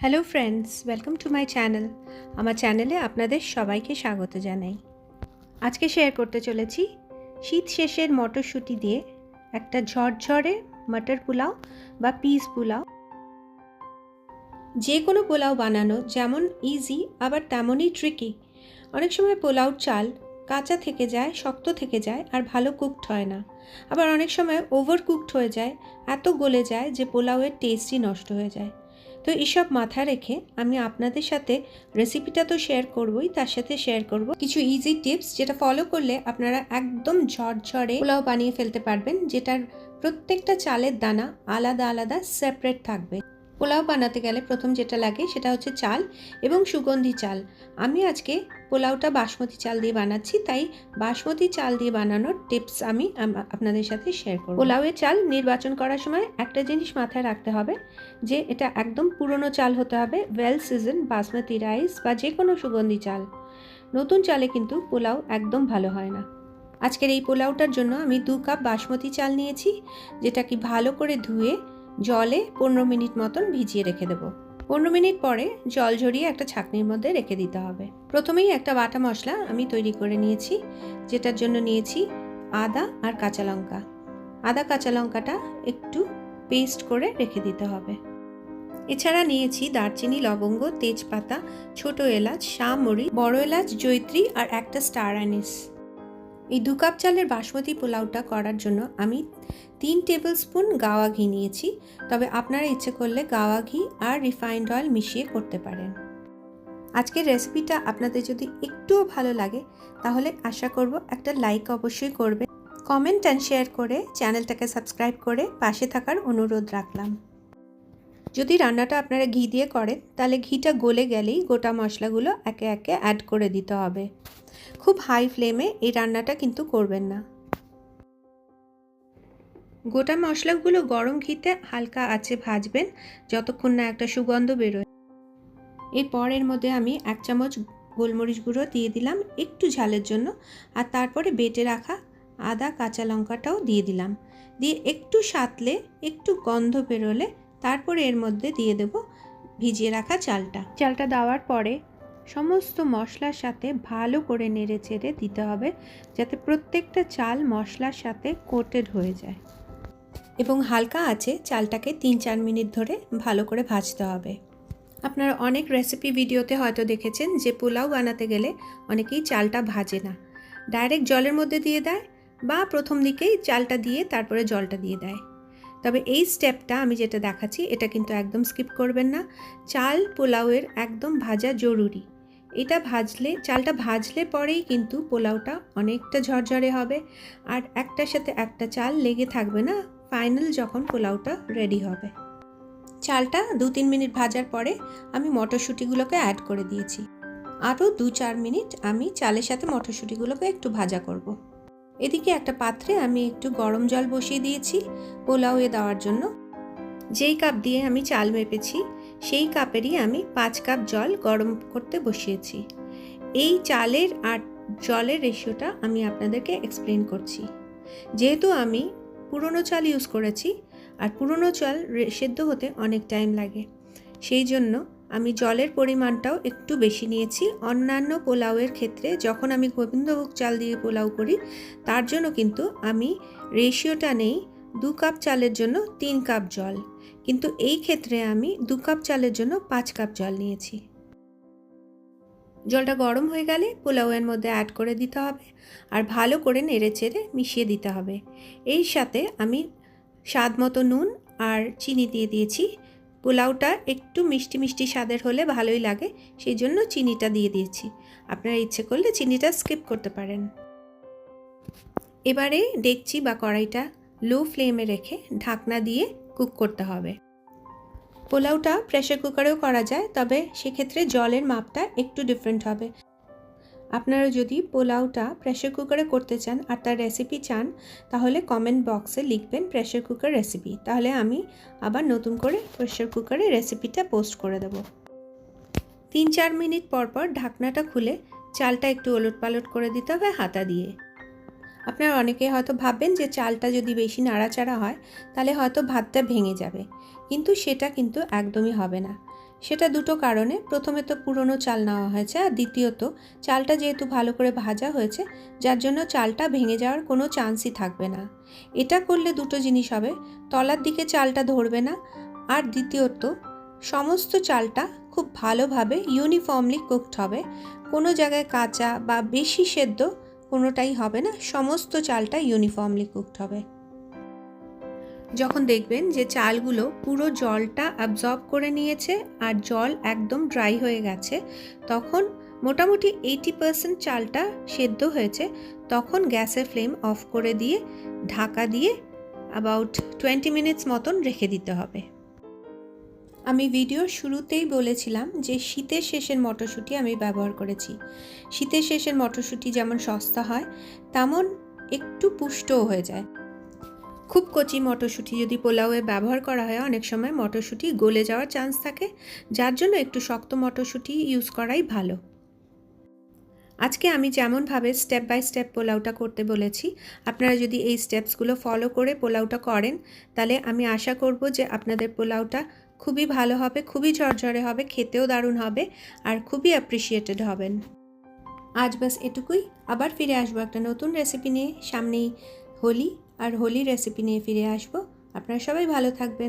Hello friends welcome to my channel আমার চ্যানেলে আপনাদের সবাইকে স্বাগত জানাই। আজকে শেয়ার করতে চলেছি শীত শেষের মটরশুঁটি দিয়ে একটা ঝরঝরে মটর পোলাও বা পিস পোলাও। যে কোনো পোলাও বানানো যেমন ইজি আবার তেমনই ট্রিকি অনেক সময় পোলাও চাল কাঁচা থেকে যায়, শক্ত থেকে যায় আর ভালো কুকড হয় না। আবার অনেক সময় ওভার কুকড হয়ে যায়, এত গলে যায় যে পোলাওয়ের টেস্টই নষ্ট হয়ে যায়। তো এইসব মাথা রেখে আমি আপনাদের সাথে রেসিপিটা তো শেয়ার করবই, তার সাথে শেয়ার করব। কিছু ইজি টিপস যেটা ফলো করলে আপনারা একদম ঝরঝরে পোলাও বানিয়ে ফেলতে পারবেন, যেটার প্রত্যেকটা চালের দানা আলাদা আলাদা সেপারেট থাকবে। পোলাও বানাতে গেলে প্রথম যেটা লাগে সেটা হচ্ছে চাল এবং সুগন্ধি চাল। আমি আজকে পোলাওটা বাসমতি চাল দিয়ে বানাচ্ছি, তাই বাসমতি চাল দিয়ে বানানোর টিপস আমি আপনাদের সাথে শেয়ার করব। পোলাওয়ের চাল নির্বাচন করার সময় একটা জিনিস মাথায় রাখতে হবে, যে এটা একদম পুরনো চাল হতে হবে ওয়েল সিজন বাসমতি রাইস বা যে কোনো সুগন্ধি চাল। নতুন চালে কিন্তু পোলাও একদম ভালো হয় না। আজকের এই পোলাওটার জন্য আমি দু কাপ বাসমতি চাল নিয়েছি যেটা কি ভালো করে ধুয়ে জলে পনেরো মিনিট মতন ভিজিয়ে রেখে দেবো। পনেরো মিনিট পরে জল ঝরিয়ে একটা ছাঁকনির মধ্যে রেখে দিতে হবে। প্রথমেই একটা বাটা মশলা আমি তৈরি করে নিয়েছি, যেটার জন্য নিয়েছি আদা আর কাঁচা লঙ্কা। আদা, কাঁচা লঙ্কাটা একটু পেস্ট করে রেখে দিতে হবে। এছাড়া নিয়েছি দারচিনি, লবঙ্গ, তেজপাতা, ছোট এলাচ শামরি বড় এলাচ জৈত্রী আর একটা স্টার অ্যানিস এই দু কাপ চালের বাসমতি পোলাওটা করার জন্য আমি তিন টেবিল স্পুন গাওয়া ঘি নিয়েছি। তবে আপনারা ইচ্ছে করলে গাওয়া ঘি আর রিফাইন্ড অয়েল মিশিয়ে করতে পারেন। আজকের রেসিপিটা আপনাদের যদি একটুও ভালো লাগে, তাহলে আশা করব একটা লাইক অবশ্যই করবে কমেন্ট অ্যান্ড শেয়ার করে চ্যানেলটাকে সাবস্ক্রাইব করে পাশে থাকার অনুরোধ রাখলাম। যদি রান্নাটা আপনারা ঘি দিয়ে করেন, তাহলে ঘিটা গলে গেলেই গোটা মশলাগুলো একে একে অ্যাড করে দিতে হবে। খুব হাই ফ্লেমে এই রান্নাটা কিন্তু করবেন না। গোটা মশলাগুলো গরম ঘিতে হালকা আছে ভাজবেন, যতক্ষণ না একটা সুগন্ধ বেরোয়। এর মধ্যে আমি এক চামচ গোলমরিচ গুঁড়ো দিয়ে দিলাম একটু ঝালের জন্য, আর তারপরে বেটে রাখা আদা কাঁচা লঙ্কাটাও দিয়ে দিলাম। দিয়ে একটু সাতলে, একটু গন্ধ বেরোলে তারপরে এর মধ্যে দিয়ে দেব ভিজিয়ে রাখা চালটা। চালটা দেওয়ার পরে সমস্ত মশলার সাথে ভালো করে নেড়ে চেড়ে দিতে হবে যাতে প্রত্যেকটা চাল মশলার সাথে কোটেড হয়ে যায়। এবং হালকা আছে চালটাকে তিন চার মিনিট ধরে ভালো করে ভাজতে হবে। আপনারা অনেক রেসিপি ভিডিওতে হয়তো দেখেছেন যে পোলাও বানাতে গেলে অনেকেই চালটা ভাজে না। ডাইরেক্ট জলের মধ্যে দিয়ে দেয় বা প্রথম দিকেই চালটা দিয়ে তারপরে জলটা দিয়ে দেয়। তবে এই স্টেপটা আমি যেটা দেখাচ্ছি, এটা কিন্তু একদম স্কিপ করবেন না। চাল পোলাওয়ের একদম ভাজা জরুরি। এটা ভাজলে, চালটা ভাজলে পরেই কিন্তু পোলাওটা অনেকটা ঝরঝরে হবে। আর একটার সাথে একটা চাল লেগে থাকবে না ফাইনাল যখন পোলাওটা রেডি হবে। চালটা দু তিন মিনিট ভাজার পরে আমি মটরশুঁটিগুলোকে অ্যাড করে দিয়েছি। আরও দু চার মিনিট আমি চালের সাথে মটরশুঁটিগুলোকে একটু ভাজা করব। এদিকে একটা পাত্রে আমি একটু গরম জল বসিয়ে দিয়েছি পোলাওয়ে দেওয়ার জন্য। যেই কাপ দিয়ে আমি চাল মেপেছি, সেই কাপেরই আমি পাঁচ কাপ জল গরম করতে বসিয়েছি। এই চালের আর জলের রেশিওটা আমি আপনাদেরকে এক্সপ্লেন করছি। যেহেতু আমি পুরনো চাল ইউজ করেছি, আর পুরনো চাল সেদ্ধ হতে অনেক টাইম লাগে, সেই জন্য আমি জলের পরিমাণটাও একটু বেশি নিয়েছি। অন্যান্য পোলাওয়ের ক্ষেত্রে যখন আমি গোবিন্দভোগ চাল দিয়ে পোলাও করি, তার জন্য কিন্তু আমি রেশিওটা নেই দু কাপ চালের জন্য তিন কাপ জল। কিন্তু এই ক্ষেত্রে আমি দু কাপ চালের জন্য পাঁচ কাপ জল নিয়েছি। জলটা গরম হয়ে গেলে পোলাওয়ের মধ্যে অ্যাড করে দিতে হবে আর ভালো করে নেড়ে চেড়ে মিশিয়ে দিতে হবে। এই সাথে আমি স্বাদ মতো নুন আর চিনি দিয়ে দিয়েছি। পোলাওটা একটু মিষ্টি মিষ্টি স্বাদের হলে ভালোই লাগে সেই জন্য চিনিটা দিয়ে দিয়েছি। আপনারা ইচ্ছে করলে চিনিটা স্কিপ করতে পারেন। এবারে ডেকচি বা কড়াইটা লো ফ্লেমে রেখে ঢাকনা দিয়ে কুক করতে হবে। পোলাওটা প্রেশার কুকারেও করা যায়, তবে সেক্ষেত্রে জলের মাপটা একটু ডিফারেন্ট হবে। আপনারা যদি পোলাওটা প্রেশার কুকারে করতে চান আর তার রেসিপি চান, তাহলে কমেন্ট বক্সে লিখবেন প্রেশার কুকার রেসিপি তাহলে আমি আবার নতুন করে প্রেশার কুকারে রেসিপিটা পোস্ট করে দেব। তিন চার মিনিট পর পর ঢাকনাটা খুলে চালটা একটু ওলট পালট করে দিতে হবে হাতা দিয়ে। আপনারা অনেকে হয়তো ভাববেন যে চালটা যদি বেশি নাড়াচাড়া হয়, তাহলে হয়তো ভাতটা ভেঙে যাবে। কিন্তু সেটা কিন্তু একদমই হবে না। সেটা দুটো কারণে। প্রথমে তো পুরনো চাল নেওয়া হয়েছে আর দ্বিতীয়ত চালটা যেহেতু ভালো করে ভাজা হয়েছে, যার জন্য চালটা ভেঙে যাওয়ার কোনো চান্সই থাকবে না। এটা করলে দুটো জিনিস হবে, তলার দিকে চালটা ধরবে না আর দ্বিতীয়ত সমস্ত চালটা খুব ভালোভাবে ইউনিফর্মলি কুকড হবে। কোনো জায়গায় কাঁচা বা বেশি সেদ্ধ কোনোটাই হবে না, সমস্ত চালটা ইউনিফর্মলি কুকড হবে। যখন দেখবেন যে চালগুলো পুরো জলটা অ্যাবজর্ব করে নিয়েছে আর জল একদম ড্রাই হয়ে গেছে, তখন মোটামুটি এইটি পার্সেন্ট চালটা সেদ্ধ হয়েছে, তখন গ্যাসের ফ্লেম অফ করে দিয়ে ঢাকা দিয়ে অ্যাবাউট টোয়েন্টি মিনিটস মতন রেখে দিতে হবে। আমি ভিডিওর শুরুতেই বলেছিলাম যে শীতের শেষের মটরশুঁটি আমি ব্যবহার করেছি। শীতের শেষের মটরশুঁটি যেমন সস্তা হয়, তেমন একটু পুষ্টও হয়ে যায়। খুব কচি মটরশুঁটি যদি পোলাওয়ে ব্যবহার করা হয়, অনেক সময় মটরশুঁটি গলে যাওয়ার চান্স থাকে। যার জন্য একটু শক্ত মটরশুঁটি ইউজ করাই ভালো। আজকে আমি যেমনভাবে স্টেপ বাই স্টেপ পোলাওটা করতে বলেছি, আপনারা যদি এই স্টেপসগুলো ফলো করে পোলাওটা করেন, তাহলে আমি আশা করব যে আপনাদের পোলাওটা খুবই ভালো হবে, খুবই ঝরঝরে হবে, খেতেও দারুণ হবে, আর খুবই অ্যাপ্রিসিয়েটেড হবেন। আজ বাস এটুকুই। আবার ফিরে আসব একটা নতুন রেসিপি নিয়ে। সামনেই হোলি। আর হোলি রেসিপি নিয়ে ফিরে আসব। আপনারা সবাই ভালো থাকবেন।